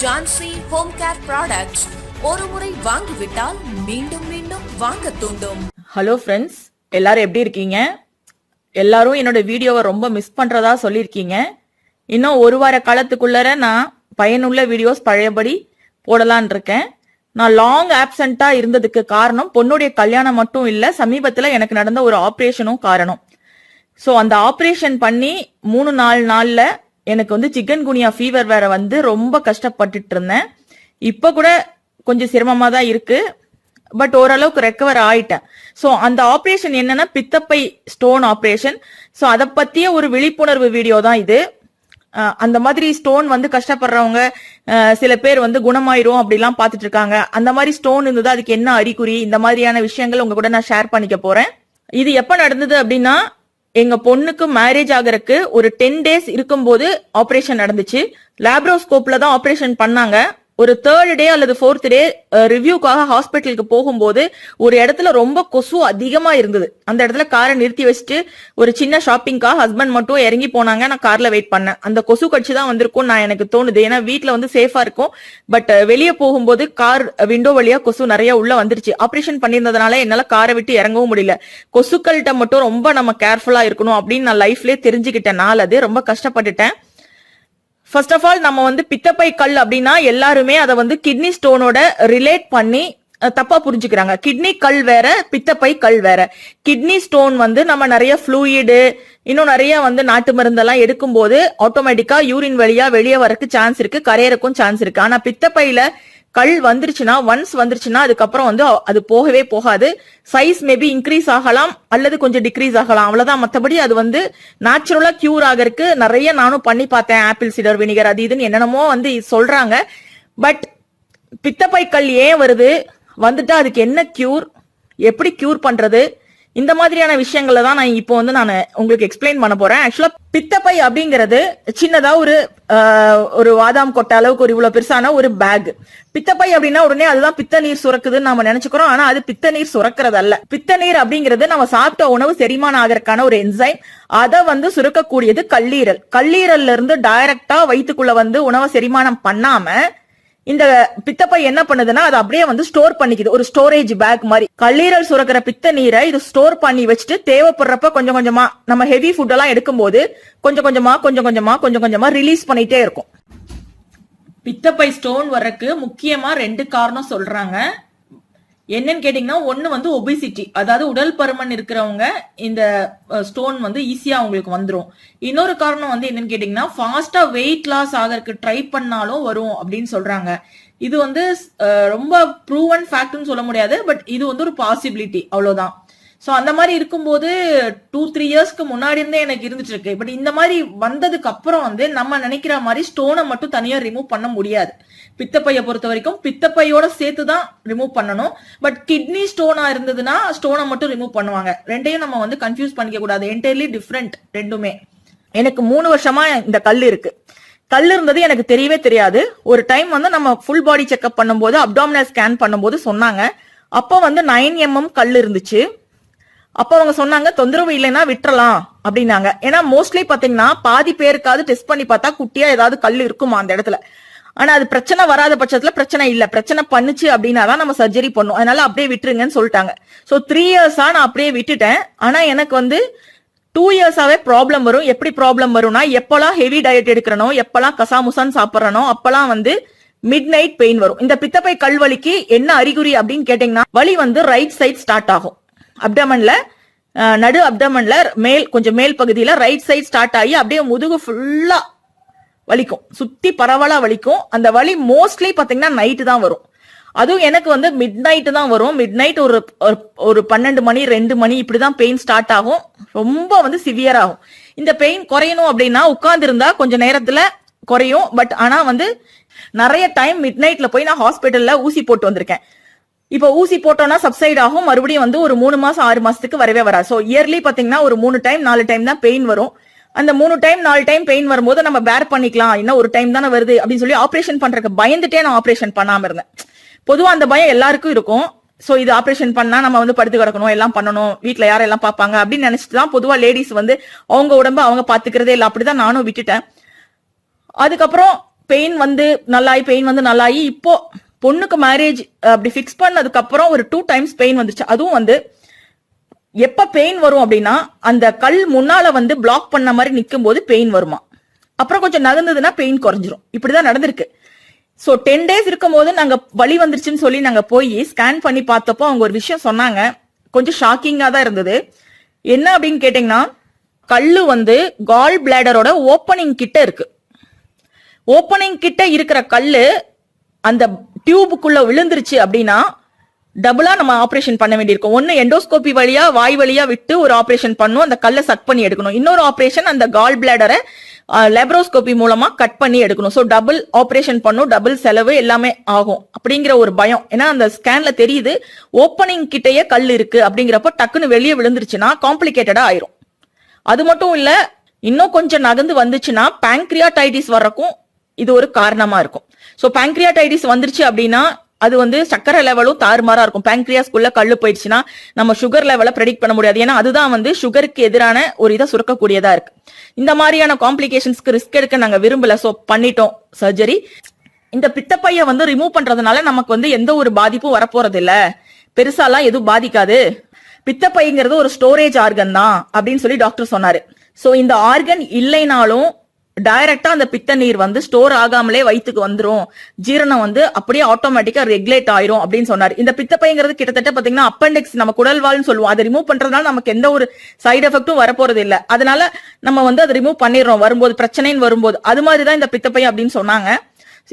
Jhansi home care products ஒரு முறை வாங்கிவிட்டால் மீண்டும் மீண்டும் வாங்க தூண்டும். ஹலோ ஃப்ரெண்ட்ஸ் எல்லாரும் எப்படி இருக்கீங்க? எல்லாரும் என்னோட வீடியோவை ரொம்ப மிஸ் பண்றதா சொல்லியிருக்கீங்க. இன்னும் ஒரு வார காலத்துக்குள்ளர நான் பயனுள்ள வீடியோஸ் பழையபடி போடலான் இருக்கேன். நான் லாங் ஆப்சண்டா இருந்ததுக்கு காரணம் பொண்ணுடைய கல்யாணம் மட்டும் இல்ல சமீபத்துல எனக்கு நடந்த ஒரு ஆப்ரேஷனும் காரணம். ஸோ அந்த ஆப்ரேஷன் பண்ணி மூணு நாலு நாள்ல எனக்கு வந்து சிக்கன் குனியா ஃபீவர் வேற வந்து ரொம்ப கஷ்டப்பட்டுட்டு இருந்தேன் இப்போ கூட கொஞ்சம் சிரமமா தான் இருக்கு. பட் ஓரளவுக்கு ரெக்கவர் ஆயிட்டேன். ஸோ அந்த ஆப்ரேஷன் என்னன்னா பித்தப்பை ஸ்டோன் ஆப்ரேஷன் ஸோ அதை பத்திய ஒரு விழிப்புணர்வு வீடியோ தான் இது. அந்த மாதிரி ஸ்டோன் வந்து கஷ்டப்படுறவங்க சில பேர் வந்து குணமாயிரும் அப்படிலாம் பார்த்துட்டு இருக்காங்க அந்த மாதிரி ஸ்டோன் இருந்தது? அதுக்கு என்ன அறிகுறி? இந்த மாதிரியான விஷயங்கள் உங்க கூட நான் ஷேர் பண்ணிக்க போறேன். இது எப்ப நடந்தது அப்படின்னா எங்க பொண்ணுக்கு மேரேஜ் ஆகிறதுக்கு ஒரு டென் டேஸ் இருக்கும்போது ஆபரேஷன் நடந்துச்சு. லேப்ரோஸ்கோப்ல தான் ஆபரேஷன் பண்ணாங்க. ஒரு தேர்ட் டே அல்லது ஃபோர்த் டே ரிவ்யூக்காக ஹாஸ்பிட்டலுக்கு போகும்போது ஒரு இடத்துல ரொம்ப கொசு அதிகமா இருந்தது. அந்த இடத்துல காரை நிறுத்தி வச்சுட்டு ஒரு சின்ன ஷாப்பிங்காக ஹஸ்பண்ட் மட்டும் இறங்கி போனாங்க. நான் கார்ல வெயிட் பண்ணேன். அந்த கொசு கட்சி தான் வந்திருக்கும் நான் எனக்கு தோணுது. ஏன்னா வீட்டில் வந்து சேஃபா இருக்கும். பட் வெளியே போகும்போது கார் விண்டோ வழியா கொசு நிறைய உள்ள வந்துருச்சு. ஆப்ரேஷன் பண்ணியிருந்ததுனால என்னால காரை விட்டு இறங்கவும் முடியல. கொசுக்கள்கிட்ட மட்டும் ரொம்ப நம்ம கேர்ஃபுல்லா இருக்கணும் அப்படின்னு நான் லைஃப்லயே தெரிஞ்சுக்கிட்டேன். நாள் அது ரொம்ப கஷ்டப்பட்டுட்டேன். ஃபர்ஸ்ட் ஆஃப் ஆல் நம்ம வந்து பித்தப்பை கல் அப்படின்னா எல்லாருமே அதை வந்து கிட்னி ஸ்டோனோட ரிலேட் பண்ணி தப்பா புரிஞ்சுக்கிறாங்க. கிட்னி கல் வேற பித்தப்பை கல் வேற. கிட்னி ஸ்டோன் வந்து நம்ம நிறைய ஃப்ளூயிடு இன்னும் நிறைய வந்து நாட்டு மருந்தெல்லாம் எடுக்கும்போது ஆட்டோமேட்டிக்கா யூரின் வழியா வெளியே வரக்கு சான்ஸ் இருக்கு கரையறக்கும் சான்ஸ் இருக்கு. ஆனா பித்தப்பையில கல் வந்துருச்சுன்னா ஒன்ஸ் வந்துருச்சுன்னா அதுக்கப்புறம் வந்து அது போகவே போகாது. சைஸ் மேபி இன்க்ரீஸ் ஆகலாம் அல்லது கொஞ்சம் டிக்ரீஸ் ஆகலாம். அவ்வளவுதான். மற்றபடி அது வந்து நேச்சுரலா கியூர் ஆகறதுக்கு நிறைய நானும் பண்ணி பார்த்தேன். ஆப்பிள் சிடர் வினிகர் அது இதுன்னு என்னென்னமோ வந்து சொல்றாங்க. பட் பித்தப்பை கல் ஏன் வருது? வந்துட்டா அதுக்கு என்ன கியூர் எப்படி கியூர் பண்றது? இந்த மாதிரியான விஷயங்களை தான் நான் இப்போ வந்து நான் உங்களுக்கு எக்ஸ்பிளைன் பண்ண போறேன். ஆக்சுவலா பித்தப்பை அப்படிங்கிறது சின்னதா ஒரு ஒரு வாதாம் கொட்டை அளவுக்கு ஒரு இவ்வளவு பெருசான ஒரு பேக் பித்தப்பை அப்படின்னா உடனே அதுதான் பித்த நீர் சுரக்குதுன்னு நம்ம நினைச்சுக்கிறோம். ஆனா அது பித்த நீர் சுரக்கிறது அல்ல பித்த நீர் அப்படிங்கிறது நம்ம சாப்பிட்ட உணவு செரிமானம் ஆகறதுக்கான ஒரு என்சைம் அதை வந்து சுரக்கக்கூடியது கல்லீரல். கல்லீரல்ல இருந்து டைரக்டா வயிற்றுக்குள்ள வந்து உணவை செரிமானம் பண்ணாம இந்த பித்தப்பை என்ன பண்ணுதுன்னா அது அப்படியே வந்து ஸ்டோர் பண்ணிக்குது. ஒரு ஸ்டோரேஜ் பேக் மாதிரி. கல்லீரல் சுரக்கிற பித்த நீரை இது ஸ்டோர் பண்ணி வச்சுட்டு தேவைப்படுறப்ப கொஞ்சம் கொஞ்சமா நம்ம ஹெவி ஃபுட் எல்லாம் எடுக்கும்போது கொஞ்சம் கொஞ்சமா கொஞ்சம் கொஞ்சமா கொஞ்சம் கொஞ்சமா ரிலீஸ் பண்ணிட்டே இருக்கும். பித்தப்பை ஸ்டோன் வர்றதுக்கு முக்கியமா ரெண்டு காரணம் சொல்றாங்க. என்னன்னு கேட்டீங்கன்னா ஒண்ணு வந்து ஒபிசிட்டி அதாவது உடல் பருமன் இருக்கிறவங்க இந்த ஸ்டோன் வந்து ஈஸியா அவங்களுக்கு வந்துடும் இன்னொரு காரணம் வந்து என்னன்னு கேட்டீங்கன்னா ஃபாஸ்டா வெயிட் லாஸ் ஆகறதுக்கு ட்ரை பண்ணாலும் வரும் அப்படின்னு சொல்றாங்க. இது வந்து ரொம்ப ப்ரூவன் ஃபேக்ட்னு சொல்ல முடியாது பட் இது வந்து ஒரு பாசிபிலிட்டி அவ்வளவுதான். ஸோ அந்த மாதிரி இருக்கும்போது டூ த்ரீ இயர்ஸ்க்கு முன்னாடி இருந்தே எனக்கு இருந்துட்டு இருக்கு. பட் இந்த மாதிரி வந்ததுக்கு அப்புறம் வந்து நம்ம நினைக்கிற மாதிரி ஸ்டோனை மட்டும் தனியாக ரிமூவ் பண்ண முடியாது. பித்தப்பையை பொறுத்த வரைக்கும் பித்தப்பையோட சேர்த்து தான் ரிமூவ் பண்ணணும் பட் கிட்னி ஸ்டோனா இருந்ததுன்னா ஸ்டோனை மட்டும் ரிமூவ் பண்ணுவாங்க. ரெண்டையும் நம்ம வந்து கன்ஃபியூஸ் பண்ணிக்க கூடாது. என்டையர்லி டிஃப்ரெண்ட் ரெண்டுமே. எனக்கு மூணு வருஷமா இந்த கல் இருக்கு. கல் இருந்தது எனக்கு தெரியவே தெரியாது. ஒரு டைம் வந்து நம்ம ஃபுல் பாடி செக்அப் பண்ணும்போது அப்டாமினல் ஸ்கேன் பண்ணும்போது சொன்னாங்க. அப்போ வந்து நைன் எம்எம் கல் இருந்துச்சு. அப்போ அவங்க சொன்னாங்க தொந்தரவு இல்லைன்னா விட்டுறலாம் அப்படின்னாங்க. ஏன்னா மோஸ்ட்லி பாத்தீங்கன்னா பாதி பேருக்காவது டெஸ்ட் பண்ணி பார்த்தா குட்டியா ஏதாவது கல் இருக்குமா அந்த இடத்துல. ஆனா அது பிரச்சனை வராத பட்சத்துல பிரச்சனை இல்ல. பிரச்சனை பண்ணுச்சு அப்படின்னா தான் நம்ம சர்ஜரி பண்ணும். அதனால அப்படியே விட்டுருங்கன்னு சொல்லிட்டாங்க. சோ த்ரீ இயர்ஸா நான் அப்படியே விட்டுட்டேன். ஆனா எனக்கு வந்து டூ இயர்ஸாவே ப்ராப்ளம் வரும். எப்படி ப்ராப்ளம் வரும்னா எப்பெல்லாம் ஹெவி டயட் எடுக்கிறனோ எப்பெல்லாம் கசாமுசான் சாப்பிட்றனோ அப்பெல்லாம் வந்து மிட் நைட் பெயின் வரும். இந்த பித்தப்பை கல் வலிக்கு என்ன அறிகுறி அப்படின்னு கேட்டீங்கன்னா வலி வந்து ரைட் சைட் ஸ்டார்ட் ஆகும். அப்டமன்ல நடு அப்டமன்ல மேல் கொஞ்சம் மேல் பகுதியில ரைட் சைட் ஸ்டார்ட் ஆகி அப்படியே முதுகு ஃபுல்லா வலிக்கும். சுத்தி பரவலா வலிக்கும். அந்த வலி மோஸ்ட்லி பாத்தீங்கன்னா நைட்டு தான் வரும். அதுவும் எனக்கு வந்து மிட் நைட்டு தான் வரும். மிட் நைட் ஒரு ஒரு- பன்னெண்டு மணி ரெண்டு மணி இப்படிதான் பெயின் ஸ்டார்ட் ஆகும். ரொம்ப வந்து சிவியர் ஆகும். இந்த பெயின் குறையணும் அப்படின்னா உட்கார்ந்து இருந்தா கொஞ்ச நேரத்துல குறையும். பட் ஆனா வந்து நிறைய டைம் மிட் நைட்ல போய் நான் ஹாஸ்பிட்டல்ல ஊசி போட்டு வந்திருக்கேன். இப்போ ஊசி போட்டோம்னா சப்சைட் ஆகும். மறுபடியும் வந்து ஒரு மூணு மாசம் ஆறு மாசத்துக்கு வரவே வராது. ஸோ இயர்லி பாத்தீங்கன்னா ஒரு மூணு டைம் நாலு டைம் தான் பெயின் வரும். அந்த மூணு டைம் நாலு டைம் பெயின் வரும்போது நம்ம பேர் பண்ணிக்கலாம். இன்னும் ஒரு டைம் தானே வருது அப்படின்னு சொல்லி ஆப்ரேஷன் பண்றதுக்கு பயந்துட்டே நான் ஆப்ரேஷன் பண்ணாம இருந்தேன். பொதுவா அந்த பயம் எல்லாருக்கும் இருக்கும். சோ இது ஆப்ரேஷன் பண்ணா நம்ம வந்து படுத்து கிடக்கணும் எல்லாம் பண்ணணும் வீட்ல யாரெல்லாம் பார்ப்பாங்க அப்படின்னு நினைச்சிட்டு தான் பொதுவா லேடிஸ் வந்து அவங்க உடம்ப அவங்க பாத்துக்கிறதே இல்லை. அப்படிதான் நானும் விட்டுட்டேன். அதுக்கப்புறம் பெயின் வந்து நல்லாயி பெயின் வந்து நல்லாயி இப்போ பொண்ணுக்கு மேரேஜ் அப்படி ஃபிக்ஸ் பண்ணதுக்கு அப்புறம் ஒரு டூ டைம்ஸ் பெயின் வந்துச்சு. அதுவும் வந்து எப்ப பெயின் வரும் அப்படின்னா அந்த கல் முன்னால வந்து பிளாக் பண்ண மாதிரி நிற்கும் போது பெயின் வருமா? அப்புறம் கொஞ்சம் நகர்ந்ததுன்னா பெயின் குறைஞ்சிரும். இப்படிதான் நடந்திருக்கு. ஸோ டென் டேஸ் இருக்கும் போது நாங்க வலி வந்துருச்சுன்னு சொல்லி நாங்க போய் ஸ்கேன் பண்ணி பார்த்தப்போ அவங்க ஒரு விஷயம் சொன்னாங்க. கொஞ்சம் ஷாக்கிங்கா தான் இருந்தது. என்ன அப்படின்னு கேட்டீங்கன்னா கல்லு வந்து கால் பிளாடரோட ஓப்பனிங் கிட்ட இருக்கு. ஓப்பனிங் கிட்ட இருக்கிற கல்லு அந்த டியூபுக்குள்ள விழுந்துருச்சு அப்படின்னா டபுளா நம்ம ஆபரேஷன் பண்ண வேண்டியிருக்கும். ஒன்னு எண்டோஸ்கோபி வழியா வாய் வழியா விட்டு ஒரு ஆபரேஷன் பண்ணும். அந்த கல்லை சக் பண்ணி எடுக்கணும். இன்னொரு ஆபரேஷன் அந்த கால் பிளாடரை லெப்ரோஸ்கோபி மூலமா கட் பண்ணி எடுக்கணும். ஸோ டபுள் ஆப்ரேஷன் பண்ணும். டபுள் செலவு எல்லாமே ஆகும். அப்படிங்கிற ஒரு பயம். ஏன்னா அந்த ஸ்கேன்ல தெரியுது ஓப்பனிங் கிட்டேயே கல் இருக்கு. அப்படிங்கிறப்ப டக்குன்னு வெளியே விழுந்துருச்சுன்னா காம்ப்ளிகேட்டடா ஆயிரும். அது மட்டும் இல்ல இன்னும் கொஞ்சம் நகர்ந்து வந்துச்சுன்னா பேங்க்ரியாடைட்டிஸ் வர்றக்கும் இது ஒரு காரணமா இருக்கும். ஸோ பேங்க்ரியாடைட்டிஸ் வந்துருச்சு அப்படின்னா அது வந்து சக்கரை லெவலும் தாறுமாறா இருக்கும். பேங்க்ரியாஸ்குள்ள கல்லு போயிடுச்சுன்னா நம்ம சுகர் லெவலை ப்ரெடிக்ட் பண்ண முடியாது. ஏன்னா அதுதான் வந்து சுகருக்கு எதிரான ஒரு இதை சுரக்கக்கூடியதா இருக்கு. இந்த மாதிரியான காம்ப்ளிகேஷன்ஸ்க்கு ரிஸ்க் எடுக்க நாங்க விரும்பல. சோ பண்ணிட்டோம் சர்ஜரி இந்த பித்தப்பைய வந்து ரிமூவ் பண்றதுனால நமக்கு வந்து எந்த ஒரு பாதிப்பும் வரப்போறது இல்ல பெருசாலாம் எதுவும் பாதிக்காது. பித்தப்பைங்கிறது ஒரு ஸ்டோரேஜ் ஆர்கன் தான் அப்படின்னு சொல்லி டாக்டர் சொன்னாரு. சோ இந்த ஆர்கன் இல்லைனாலும் டைரக்டா அந்த பித்த நீர் வந்து ஸ்டோர் ஆகாமலே வயிற்றுக்கு வந்துரும். ஜீரணம் வந்து அப்படியே ஆட்டோமேட்டிக்கா ரெகுலேட் ஆயிரும் அப்படின்னு சொன்னார். இந்த பித்தப்பைங்கிறது கிட்டத்தட்ட பாத்தீங்கன்னா அப்பெண்டிக்ஸ் நம்ம குடல்வால்னு சொல்லுவோம். அதை ரிமூவ் பண்றதுனால நமக்கு எந்த ஒரு சைடு எஃபெக்ட்டும் வரப்போறது இல்ல. அதனால நம்ம வந்து அதை ரிமூவ் பண்ணிடுறோம். வரும்போது பிரச்சனைன்னு வரும்போது. அது மாதிரி தான் இந்த பித்தப்பை அப்படின்னு சொன்னாங்க.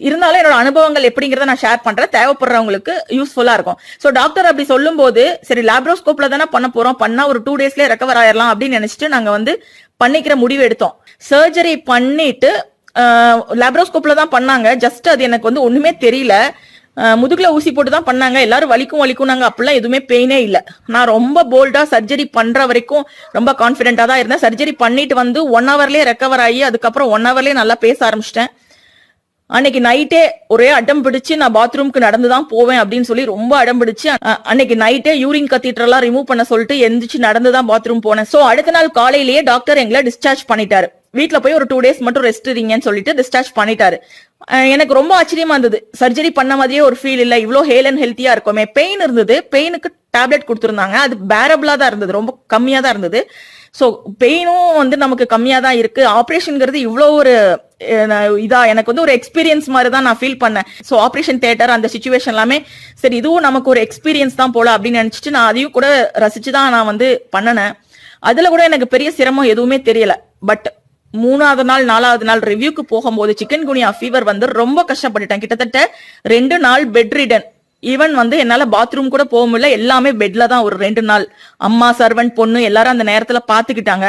இருந்தாலும் என்னோட அனுபவங்கள் எப்படிங்கிறத நான் ஷேர் பண்றேன். தேவைப்படுறவங்களுக்கு யூஸ்ஃபுல்லா இருக்கும். சோ டாக்டர் அப்படி சொல்லும்போது சரி லேப்ரோஸ்கோப்ல தானே பண்ண போறோம். பண்ணா ஒரு டூ டேஸ்ல ரெக்கவர் ஆயிரலாம் அப்படின்னு நினைச்சிட்டு நாங்க வந்து பண்ணிக்கிற முடிவு எடுத்தோம். சர்ஜரி பண்ணிட்டு லேப்ரோஸ்கோப்ல தான் பண்ணாங்க. ஜஸ்ட் அது எனக்கு வந்து ஒண்ணுமே தெரியல. முதுகுல ஊசி போட்டு தான் பண்ணாங்க. எல்லாரும் வலிக்கும் வலிக்கும் நாங்க அப்படிலாம் எதுவுமே பெயினே இல்ல. நான் ரொம்ப போல்டா சர்ஜரி பண்ற வரைக்கும் ரொம்ப கான்பிடென்டா தான் இருந்தேன். சர்ஜரி பண்ணிட்டு வந்து ஒன் ஹவர்லயே ரெக்கவர் ஆகி அதுக்கப்புறம் ஒன் ஹவர்லயே நல்லா பேச ஆரம்பிச்சிட்டேன். அன்னைக்கு நைட்டே ஒரே அடம் பிடிச்சு நான் பாத்ரூம்க்கு நடந்து தான் போவேன் அப்படின்னு சொல்லி ரொம்ப அடம் பிடிச்சு அன்னைக்கு நைட்டே யூரின் கத்தீட்ரெல்லாம் ரிமூவ் பண்ண சொல்லிட்டு எந்திரிச்சு நடந்து தான் பாத்ரூம் போனேன். சோ அடுத்த நாள் காலையிலேயே டாக்டர் எங்களை டிஸ்சார்ஜ் பண்ணிட்டாரு. வீட்டுல போய் ஒரு டூ டேஸ் மட்டும் ரெஸ்ட் இருங்கன்னு சொல்லிட்டு டிஸ்சார்ஜ் பண்ணிட்டாரு. எனக்கு ரொம்ப ஆச்சரியமா இருந்தது. சர்ஜரி பண்ண மாதிரியே ஒரு ஃபீல் இல்ல. இவ்வளோ ஹேல் அண்ட் ஹெல்த்தியா இருக்குமே. பெயின் இருந்தது. பெயினுக்கு டேப்லெட் கொடுத்துருந்தாங்க. அது பேரபிளா தான் இருந்தது. ரொம்ப கம்மியா தான் இருந்தது. ஸோ பெயினும் வந்து நமக்கு கம்மியா தான் இருக்கு. ஆப்ரேஷனுங்கிறது இவ்வளோ ஒரு இதா எனக்கு வந்து ஒரு எக்ஸ்பீரியன்ஸ் மாதிரி தான் நான் ஃபீல் பண்ணேன். ஸோ ஆப்ரேஷன் தியேட்டர் அந்த சுச்சுவேஷன் எல்லாமே சரி இதுவும் நமக்கு ஒரு எக்ஸ்பீரியன்ஸ் தான் போல அப்படின்னு நினைச்சிட்டு நான் அதையும் கூட ரசிச்சு தான் நான் வந்து பண்ணினேன். அதுல கூட எனக்கு பெரிய சிரமம் எதுவுமே தெரியல. பட் மூணாவது நாள் நாலாவது நாள் ரிவ்யூக்கு போகும்போது சிக்கன் குனியா ஃபீவர் வந்து ரொம்ப கஷ்டப்பட்டுட்டேன். கிட்டத்தட்ட ரெண்டு நாள் பெட் ரிடன் ஈவன் வந்து என்னால பாத்ரூம் கூட போக முடியல. எல்லாமே பெட்ல தான் ஒரு ரெண்டு நாள். அம்மா சர்வன்ட் பொண்ணு எல்லாரும் அந்த நேரத்துல பாத்துக்கிட்டாங்க.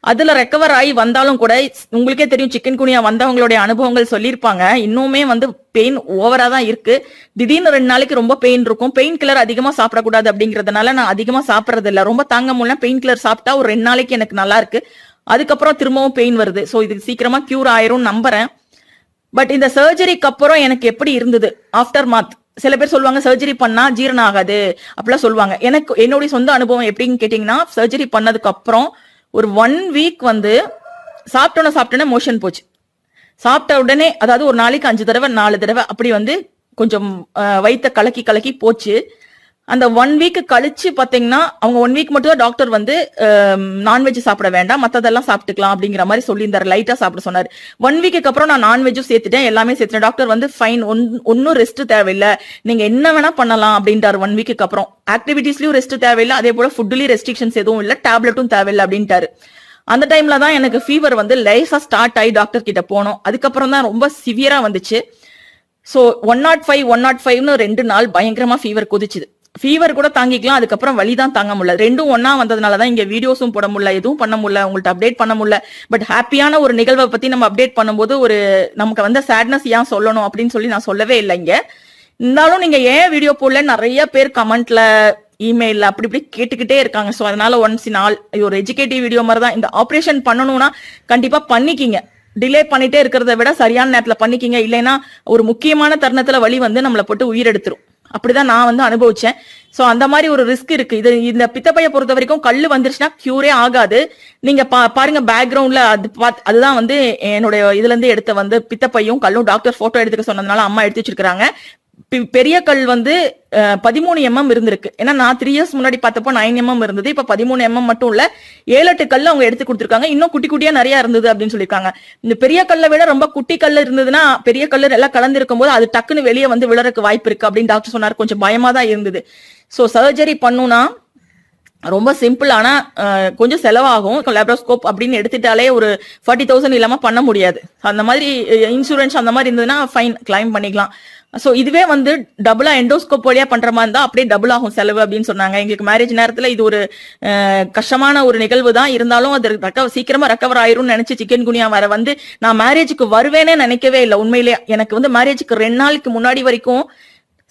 அதுல ரெக்கவர் ஆகி வந்தாலும் கூட உங்களுக்கே தெரியும் சிக்கன் குனியா வந்தவங்களுடைய அனுபவங்கள் சொல்லியிருப்பாங்க. இன்னுமே வந்து பெயின் ஓவரா தான் இருக்கு. திடீர்னு ரெண்டு நாளைக்கு ரொம்ப பெயின் இருக்கும். பெயின் கில்லர் அதிகமா சாப்பிடக்கூடாது அப்படிங்கறதுனால நான் அதிகமா சாப்பிடறது இல்ல. ரொம்ப தாங்க முடியல. பெயின் கில்லர் சாப்பிட்டா ஒரு ரெண்டு நாளைக்கு எனக்கு நல்லா இருக்கு. அதுக்கப்புறம் திரும்பவும் பெயின் வருது. சோ இது சீக்கிரமா கியூர் ஆயிரும் நம்புறேன். பட் இந்த சர்ஜரிக்கு அப்புறம் எனக்கு எப்படி இருந்தது? ஆஃப்டர் மாத் சில பேர் சொல்லுவாங்க சர்ஜரி பண்ணா ஜீரணம் ஆகாது. அப்படிலாம் சொல்லுவாங்க. எனக்கு என்னுடைய சொந்த அனுபவம் எப்படின்னு கேட்டீங்கன்னா சர்ஜரி பண்ணதுக்கு அப்புறம் ஒரு ஒன் வீக் வந்து சாப்பிட்டோன்னே சாப்பிட்டோன்னே மோஷன் போச்சு. சாப்பிட்ட உடனே அதாவது ஒரு நாளைக்கு அஞ்சு தடவை நாலு தடவை அப்படி வந்து கொஞ்சம் வயிற்ற கலக்கி கலக்கி போச்சு. அந்த ஒன் வீக் கழிச்சு பாத்தீங்கன்னா அவங்க ஒன் வீக் மட்டும் தான் டாக்டர் வந்து நான்வெஜ் சாப்பிட வேண்டாம். மத்ததெல்லாம் சாப்பிட்டுக்கலாம் அப்படிங்கிற மாதிரி சொல்லியிருந்தாரு. லைட்டா சாப்பிட சொன்னாரு. ஒன் வீக்கு அப்புறம் நான் நான்வெஜ்ஜும் சேர்த்துட்டேன். எல்லாமே சேர்த்துட்டேன். டாக்டர் வந்து ஃபைன் ஒன் ஒன்னும் ரெஸ்ட் தேவையில்லை. நீங்க என்ன வேணா பண்ணலாம் அப்படின்ட்டாரு ஒன் வீக்கு அப்புறம். ஆக்டிவிட்டீஸ்லயும் ரெஸ்ட் தேவையில்லை. அதே போல ஃபுட்லயும் ரெஸ்ட்ரிக்ஷன்ஸ் எதுவும் இல்லை. டேப்லெட்டும் தேவையில்லை அப்படின்ட்டாரு. அந்த டைம்ல தான் எனக்கு ஃபீவர் வந்து லைஃபா ஸ்டார்ட் ஆகி டாக்டர் கிட்ட போனோம். அதுக்கப்புறம் தான் ரொம்ப சிவியரா வந்துச்சு. So one nought five one nought ஃபைவ்னு ரெண்டு நாள் பயங்கரமா ஃபீவர் குதிச்சுது. ஃபீவர் கூட தாங்கிக்கலாம் அதுக்கப்புறம் வலி தான் தாங்க முடியல. ரெண்டும் ஒன்னா வந்ததுனால தான் இங்க வீடியோஸும் போட முடியல எதுவும் பண்ண முடியல உங்கள்ட்ட அப்டேட் பண்ண முடியல. பட் ஹாப்பியான ஒரு நிகழ்வை பத்தி நம்ம அப்டேட் பண்ணும்போது ஒரு நமக்கு வந்த சேட்னஸ் ஏன் சொல்லணும் அப்படின்னு சொல்லி நான் சொல்லவே இல்லை இங்க. இருந்தாலும் நீங்க ஏன் வீடியோ போடல? நிறைய பேர் கமெண்ட்ல இமெயில்ல அப்படி இப்படி கேட்டுக்கிட்டே இருக்காங்க. ஸோ அதனால ஒன்ஸ் இன் ஆல் ஒரு எஜுகேட்டிவ் வீடியோ மாதிரி தான். இந்த ஆப்ரேஷன் பண்ணணும்னா கண்டிப்பா பண்ணிக்கிங்க. டிலே பண்ணிட்டே இருக்கிறத விட சரியான நேரத்தில் பண்ணிக்கிங்க. இல்லைன்னா ஒரு முக்கியமான தருணத்துல வழி வந்து நம்மளை போட்டு உயிரெடுத்துரும் அப்படிதான் நான் வந்து அனுபவிச்சேன். சோ அந்த மாதிரி ஒரு ரிஸ்க் இருக்கு. இது இந்த பித்தப்பையை பொறுத்த வரைக்கும் கல் வந்துருச்சுன்னா கியூரே ஆகாது. நீங்க பா- பாருங்க பேக்ரவுண்ட்ல அது அதுதான் வந்து என்னுடைய இதுல இருந்து எடுத்த வந்து பித்தப்பையும் கல்லும் டாக்டர் போட்டோ எடுத்துக்க சொன்னதுனால அம்மா எடுத்து வச்சிருக்காங்க பெரிய கல் வந்து பதிமூணு எம்எம் இருந்திருக்கு. ஏன்னா நான் த்ரீ இயர்ஸ் முன்னாடி பார்த்தப்போ நைன் எம்எம் இருந்தது. இப்போ பதிமூணு எம்எம் மட்டும் இல்ல ஏழு எட்டு கல் அவங்க எடுத்து கொடுத்துருக்காங்க. இன்னும் குட்டி குட்டியா நிறைய இருந்தது அப்படின்னு சொல்லியிருக்காங்க. இந்த பெரிய கல்லை விட ரொம்ப குட்டி கல் இருந்ததுன்னா பெரிய கல் எல்லாம் கலந்து இருக்கும்போது அது டக்குன்னு வெளியே வந்து விழறதுக்கு வாய்ப்பு இருக்கு அப்படின்னு டாக்டர் சொன்னார். கொஞ்சம் பயமா தான் இருந்தது. ஸோ சர்ஜரி பண்ணுனா ரொம்ப சிம்பிள் ஆனா கொஞ்சம் செலவாகும். லேப்ரோஸ்கோப் அப்படின்னு எடுத்துட்டாலே ஒரு ஃபார்ட்டி தௌசண்ட் இல்லாம பண்ண முடியாது. அந்த மாதிரி இன்சூரன்ஸ் அந்த மாதிரி இருந்ததுன்னா ஃபைன் கிளைம் பண்ணிக்கலாம். ஸோ இதுவே வந்து டபுளா எண்டோஸ்கோப் வழியா பண்ற மாதிரி இருந்தா அப்படியே டபுள் ஆகும் செலவு அப்படின்னு சொன்னாங்க. எங்களுக்கு மேரேஜ் நேரத்துல இது ஒரு கஷ்டமான ஒரு நிகழ்வு தான். இருந்தாலும் அது ரெக்க சீக்கிரமா ரெக்கவர் ஆயிரும்னு நினைச்சு சிக்கன் குனியா வர வந்து நான் மேரேஜுக்கு வருவேனே நினைக்கவே இல்லை. உண்மையிலேயே எனக்கு வந்து மேரேஜுக்கு ரெண்டு நாளைக்கு முன்னாடி வரைக்கும்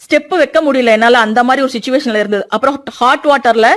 ஸ்டெப் வைக்க முடியல. என்னால அந்த மாதிரி ஒரு சுச்சுவேஷன்ல இருந்தது. அப்புறம் ஹாட் வாட்டர்ல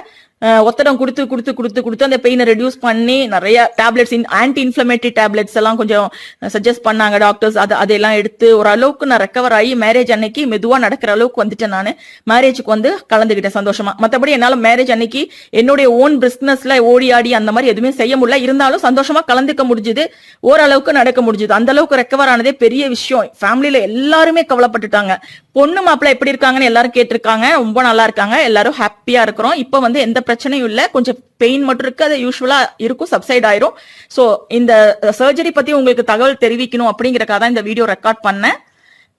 ஒத்தடம் கொடுத்து கொடுத்து கொடுத்து கொடுத்து அந்த பெயினை ரெடியூஸ் பண்ணி நிறைய டேப்லெட்ஸ் ஆன்டி இன்ஃபிளமேட்டரி டேப்லெட்ஸ் எல்லாம் கொஞ்சம் சஜஸ்ட் பண்ணாங்க டாக்டர்ஸ் அது அதெல்லாம் எடுத்து ஓரளவுக்கு நான் ரெக்கவர் ஆகி மேரேஜ் அன்னைக்கு மெதுவாக நடக்கிற அளவுக்கு வந்துட்டேன் நான். மேரேஜுக்கு வந்து கலந்துக்கிட்டேன் சந்தோஷமா. மற்றபடி என்னால் மேரேஜ் அன்னைக்கு என்னுடைய ஓன் பிஸ்னஸ்ல ஓடி ஆடி அந்த மாதிரி எதுவுமே செய்ய முடியல. இருந்தாலும் சந்தோஷமா கலந்துக்க முடிஞ்சுது. ஓரளவுக்கு நடக்க முடிஞ்சுது. அந்த அளவுக்கு ரெக்கவர் ஆனதே பெரிய விஷயம். ஃபேமிலியில எல்லாருமே கவலைப்பட்டுட்டாங்க. பொண்ணு மாப்பிள்ள எப்படி இருக்காங்கன்னு எல்லாரும் கேட்டிருக்காங்க. ரொம்ப நல்லா இருக்காங்க. எல்லாரும் ஹாப்பியா இருக்கிறோம். இப்போ வந்து எந்த பிரச்சனையும் இல்லை கொஞ்சம் பெயின் மட்டும் இருக்கு அது யூஸ்வலா இருக்கும் சப்சைட் ஆயிரும். ஸோ இந்த சர்ஜரி பத்தி உங்களுக்கு தகவல் தெரிவிக்கணும் அப்படிங்கறக்காக தான் இந்த வீடியோ ரெக்கார்ட் பண்ணேன்.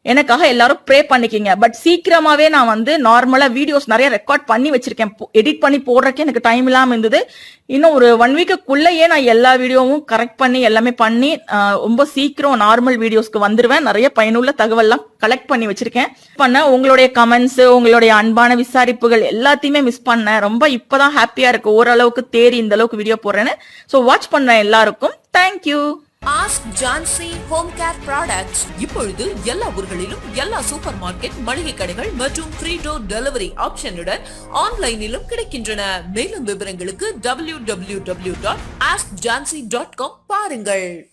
எனக்காக எல்லாரும் ப்ரே பண்ணிக்கிங்க. பட் சீக்கிரமாவே நான் வந்து நார்மலா வீடியோஸ் நிறைய ரெக்கார்ட் பண்ணி வச்சிருக்கேன். எடிட் பண்ணி போடுறக்கே எனக்கு டைம் இல்லாம இருந்தது. இன்னும் ஒரு ஒன் வீக்குள்ளேயே நான் எல்லா வீடியோவும் கரெக்ட் பண்ணி எல்லாமே பண்ணி ரொம்ப சீக்கிரம் நார்மல் வீடியோஸ்க்கு வந்துருவேன். நிறைய பயனுள்ள தகவல்லாம் கலெக்ட் பண்ணி வச்சிருக்கேன். பண்ண உங்களுடைய கமெண்ட்ஸ் உங்களுடைய அன்பான விசாரிப்புகள் எல்லாத்தையுமே மிஸ் பண்ணேன். ரொம்ப இப்பதான் ஹாப்பியா இருக்கு. ஓரளவுக்கு தேறி இந்த அளவுக்கு வீடியோ போடுறேன்னு. ஸோ வாட்ச் பண்ண எல்லாருக்கும். Thank you ask Jansi home care products இப்பொழுது எல்லா ஊர்களிலும் எல்லா சூப்பர் மார்க்கெட் மளிகை கடைகள் மற்றும் ஃப்ரீ டோர் டெலிவரி ஆப்ஷனுடன் ஆன்லைனிலும் கிடைக்கின்றன. மேலும் விவரங்களுக்கு www.askjansi.com dot ask Jansi dot com பாருங்கள்.